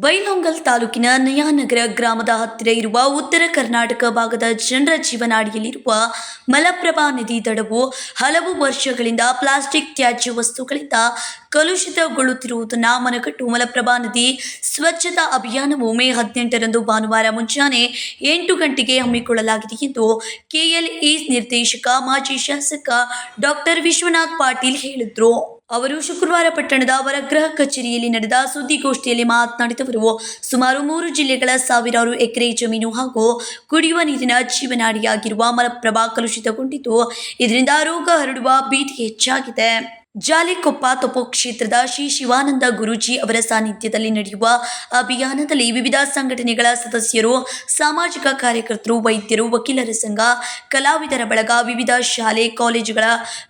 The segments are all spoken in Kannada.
ಬೈಲೊಂಗಲ್ ತಾಲೂಕಿನ ನಯಾನಗರ ಗ್ರಾಮದ ಹತ್ತಿರ ಇರುವ ಉತ್ತರ ಕರ್ನಾಟಕ ಭಾಗದ ಜನರ ಜೀವನಾಡಿಯಲ್ಲಿರುವ ಮಲಪ್ರಭಾ ನದಿ ದಡವು ಹಲವು ವರ್ಷಗಳಿಂದ ಪ್ಲಾಸ್ಟಿಕ್ ತ್ಯಾಜ್ಯ ವಸ್ತುಗಳಿಂದ ಕಲುಷಿತಗೊಳ್ಳುತ್ತಿರುವುದನ್ನು ಮನಗಟ್ಟು ಮಲಪ್ರಭಾ ನದಿ ಸ್ವಚ್ಛತಾ ಅಭಿಯಾನವು ಮೇ ಹದಿನೆಂಟರಂದು ಭಾನುವಾರ ಮುಂಜಾನೆ ಎಂಟು ಗಂಟೆಗೆ ಹಮ್ಮಿಕೊಳ್ಳಲಾಗಿದೆ ಎಂದು ಕೆಎಲ್ಇ ನಿರ್ದೇಶಕ, ಮಾಜಿ ಶಾಸಕ ಡಾಕ್ಟರ್ ವಿಶ್ವನಾಥ್ ಪಾಟೀಲ್ ಹೇಳಿದರು. ಅವರು ಶುಕ್ರವಾರ ಪಟ್ಟಣದ ಅವರ ಗೃಹ ಕಚೇರಿಯಲ್ಲಿ ನಡೆದ ಸುದ್ದಿಗೋಷ್ಠಿಯಲ್ಲಿ ಮಾತನಾಡಿದವರು, ಸುಮಾರು ಮೂರು ಜಿಲ್ಲೆಗಳ ಸಾವಿರಾರು ಎಕರೆ ಜಮೀನು ಹಾಗೂ ಕುಡಿಯುವ ನೀರಿನ ಜೀವನಾಡಿಯಾಗಿರುವ ಮಲಪ್ರಭಾ ಕಲುಷಿತಗೊಂಡಿದ್ದು, ಇದರಿಂದ ರೋಗ ಹರಡುವ ಭೀತಿ ಹೆಚ್ಚಾಗಿದೆ. ಜಾಲಿಕೊಪ್ಪ ತಪೋ ಕ್ಷೇತ್ರದ ಶ್ರೀ ಶಿವಾನಂದ ಗುರೂಜಿ ಅವರ ಸಾನ್ನಿಧ್ಯದಲ್ಲಿ ನಡೆಯುವ ಅಭಿಯಾನದಲ್ಲಿ ವಿವಿಧ ಸಂಘಟನೆಗಳ ಸದಸ್ಯರು, ಸಾಮಾಜಿಕ ಕಾರ್ಯಕರ್ತರು, ವೈದ್ಯರು, ವಕೀಲರ ಸಂಘ, ಕಲಾವಿದರ ಬಳಗ, ವಿವಿಧ ಶಾಲೆ, ಕಾಲೇಜುಗಳ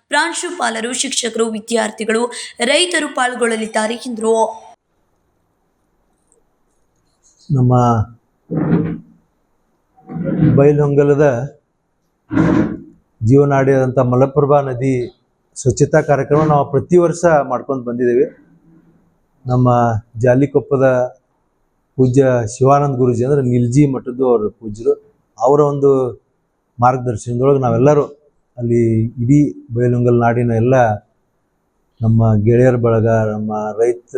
ಪ್ರಾಂಶುಪಾಲರು, ಶಿಕ್ಷಕರು, ವಿದ್ಯಾರ್ಥಿಗಳು, ರೈತರು ಪಾಲ್ಗೊಳ್ಳಲಿದ್ದಾರೆ ಎಂದರು. ನಮ್ಮ ಬಯಲುಂಗಲದ ಜೀವನಾಡಿಯಾದಂಥ ಮಲಪ್ರಭಾ ನದಿ ಸ್ವಚ್ಛತಾ ಕಾರ್ಯಕ್ರಮ ನಾವು ಪ್ರತಿ ವರ್ಷ ಮಾಡ್ಕೊಂಡು ಬಂದಿದ್ದೇವೆ. ನಮ್ಮ ಜಾಲಿಕೊಪ್ಪದ ಪೂಜ್ಯ ಶಿವಾನಂದ ಗುರುಜಿ ಅಂದರೆ ನಿಲ್ಜಿ ಮಠದ್ದು ಅವ್ರ ಪೂಜ್ಯರು. ಅವರ ಒಂದು ಮಾರ್ಗದರ್ಶನದೊಳಗೆ ನಾವೆಲ್ಲರೂ ಅಲ್ಲಿ ಇಡೀ ಬಯಲುಂಗಲ್ ನಾಡಿನ ಎಲ್ಲ ನಮ್ಮ ಗೆಳೆಯರ ಬಳಗ, ನಮ್ಮ ರೈತ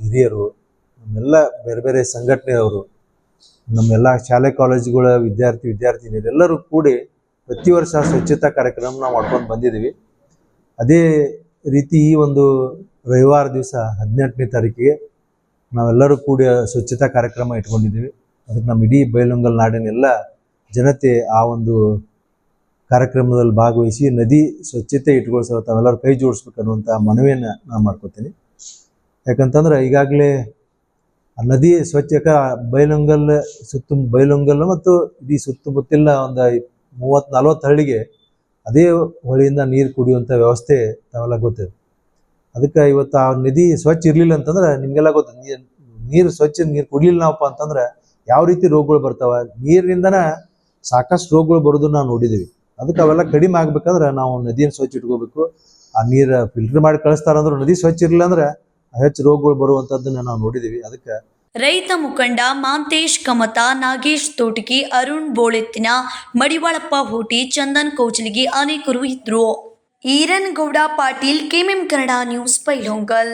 ಹಿರಿಯರು, ನಮ್ಮೆಲ್ಲ ಬೇರೆ ಬೇರೆ ಸಂಘಟನೆಯವರು ನಮ್ಮೆಲ್ಲ ಶಾಲೆ ಕಾಲೇಜುಗಳ ವಿದ್ಯಾರ್ಥಿ ವಿದ್ಯಾರ್ಥಿನಿಯರೆಲ್ಲರೂ ಕೂಡಿ ಪ್ರತಿ ವರ್ಷ ಸ್ವಚ್ಛತಾ ಕಾರ್ಯಕ್ರಮ ನಾವು ಮಾಡ್ಕೊಂಡು ಬಂದಿದ್ದೀವಿ. ಅದೇ ರೀತಿ ಈ ಒಂದು ರವಿವಾರ ದಿವಸ ಹದಿನೆಂಟನೇ ತಾರೀಕಿಗೆ ನಾವೆಲ್ಲರೂ ಕೂಡಿ ಸ್ವಚ್ಛತಾ ಕಾರ್ಯಕ್ರಮ ಇಟ್ಕೊಂಡಿದ್ದೀವಿ. ಅದಕ್ಕೆ ನಮ್ಮ ಇಡೀ ಬೈಲೊಂಗಲ್ ನಾಡಿನ ಎಲ್ಲ ಜನತೆ ಆ ಒಂದು ಕಾರ್ಯಕ್ರಮದಲ್ಲಿ ಭಾಗವಹಿಸಿ ನದಿ ಸ್ವಚ್ಛತೆ ಇಟ್ಕೊಳ್ಸೋ ತಾವೆಲ್ಲರೂ ಕೈ ಜೋಡಿಸ್ಬೇಕು ಅನ್ನುವಂಥ ಮನವಿಯನ್ನು ನಾನು ಮಾಡ್ಕೊತೀನಿ. ಯಾಕಂತಂದ್ರೆ ಈಗಾಗಲೇ ನದಿ ಸ್ವಚ್ಛಕ ಬೈಲೊಂಗಲ್ ಸುತ್ತ ಬೈಲೊಂಗಲ್ ಮತ್ತು ಇಡೀ ಸುತ್ತಮುತ್ತಲ ಒಂದು ಮೂವತ್ತು ನಲ್ವತ್ತು ಹಳ್ಳಿಗೆ ಅದೇ ಹೊಳೆಯಿಂದ ನೀರು ಕುಡಿಯುವಂಥ ವ್ಯವಸ್ಥೆ ತಾವೆಲ್ಲ ಗೊತ್ತಿದೆ ಅದಕ್ಕೆ ಇವತ್ತು ಆ ನದಿ ಸ್ವಚ್ಛ ಇರಲಿಲ್ಲ ಅಂತಂದ್ರೆ ನಿಮಗೆಲ್ಲ ಗೊತ್ತು ನೀರು ಸ್ವಚ್ಛ, ನೀರು ಕುಡಿಲಿಲ್ಲ ನಾವಪ್ಪ ಅಂತಂದ್ರೆ ಯಾವ ರೀತಿ ರೋಗಗಳು ಬರ್ತಾವ? ನೀರಿನಿಂದನ ಸಾಕಷ್ಟು ರೋಗಗಳು ಬರೋದನ್ನ ನಾವು ನೋಡಿದ್ದೀವಿ ಅದಕ್ಕೆ ಅವೆಲ್ಲ ಕಡಿಮೆ ಆಗ್ಬೇಕಂದ್ರೆ ನಾವು ನದಿಯನ್ನು ಸ್ವಚ್ಛ ಇಟ್ಕೋಬೇಕು. ಆ ನೀರು ಫಿಲ್ಟರ್ ಮಾಡಿ ಕಳಿಸ್ತಾರಂದ್ರೆ ನದಿ ಸ್ವಚ್ಛ ಇರಲಿಲ್ಲ ಅಂದ್ರೆ ಹೆಚ್ಚು ರೋಗಗಳು ಬರುವಂಥದ್ದನ್ನ ನಾವು ನೋಡಿದ್ದೀವಿ ಅದಕ್ಕೆ ರೈತ ಮುಖಂಡ ಮಾಂತೇಶ್ ಕಮತ, ನಾಗೇಶ್ ತೋಟಗಿ, ಅರುಣ್ ಬೋಳೆತ್ತಿನ, ಮಡಿವಾಳಪ್ಪ ಹೋಟಿ, ಚಂದನ್ ಕೌಚಲಿಗಿ ಅನೇಕರು ಇದ್ರು. Eeran Gowda Patil, KMM Kannada news Bailhongal